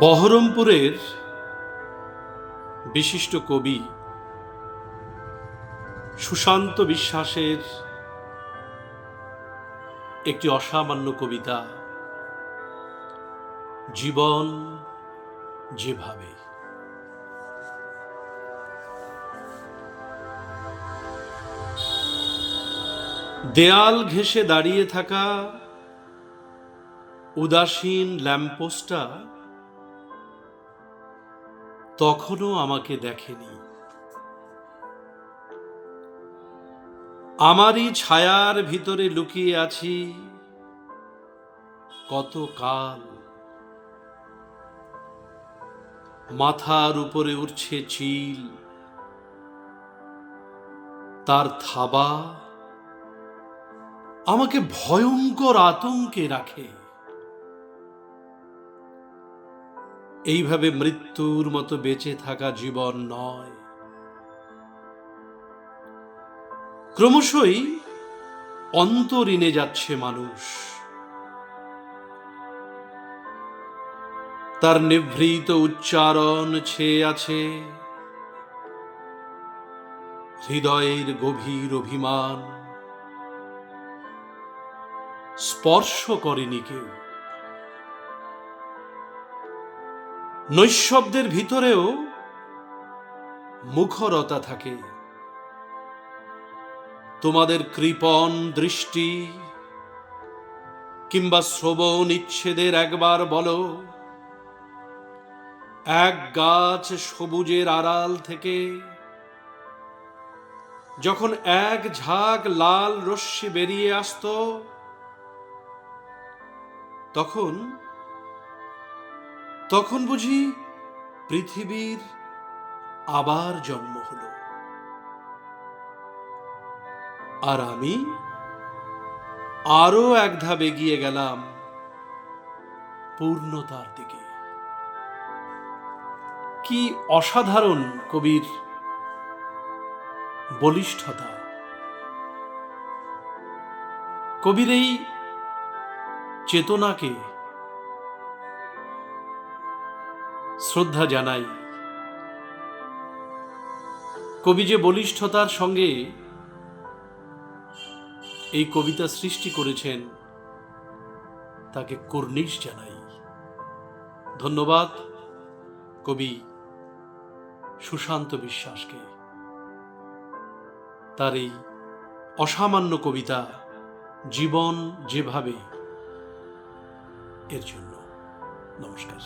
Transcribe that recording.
বহরমপুরের বিশিষ্ট কবি সুশান্ত বিশ্বাসের একটি অসামান্য কবিতা, জীবন যেভাবে। দেয়াল ঘেঁষে দাঁড়িয়ে থাকা উদাসীন ল্যাম্পোস্টটা তখনও আমাকে দেখেনি। আমারই ছায়ার ভিতরে লুকিয়ে আছি। কত কাল। মাথার উপরে উঠছে চিল। তার থাবা আমাকে ভয়ঙ্কর আতঙ্কে রাখে। এইভাবে মৃত্যুর মতো বেঁচে থাকা জীবন নয়। ক্রমশই অন্তরীণে যাচ্ছে মানুষ। তার নিভৃত উচ্চারণ ছেয়ে আছে। হৃদয়ের গভীর অভিমান স্পর্শ করেনি কেউ। নৈশব্দের ভিতরেও মুখরতা থাকে। তোমাদের কৃপণ দৃষ্টি কিংবা শ্রবণ ইচ্ছেদের একবার বলো। এক গাছ সবুজের আড়াল থেকে যখন এক ঝাঁক লাল রশ্মি বেরিয়ে আসতো, তখন তখন বুঝি পৃথিবীর আবার জন্ম হলো। আর আমি আরও এক ধাপ এগিয়ে গেলাম পূর্ণতার দিকে। কি অসাধারণ কবির বলিষ্ঠতা। কবির এই চেতনাকে শ্রদ্ধা জানাই। কবি যে বলিষ্ঠতার সঙ্গে এই কবিতা সৃষ্টি করেছেন, তাকে কর্নিশ জানাই। ধন্যবাদ কবি সুশান্ত বিশ্বাসকে। তার এই অসামান্য কবিতা জীবন যেভাবে, এর জন্য নমস্কার।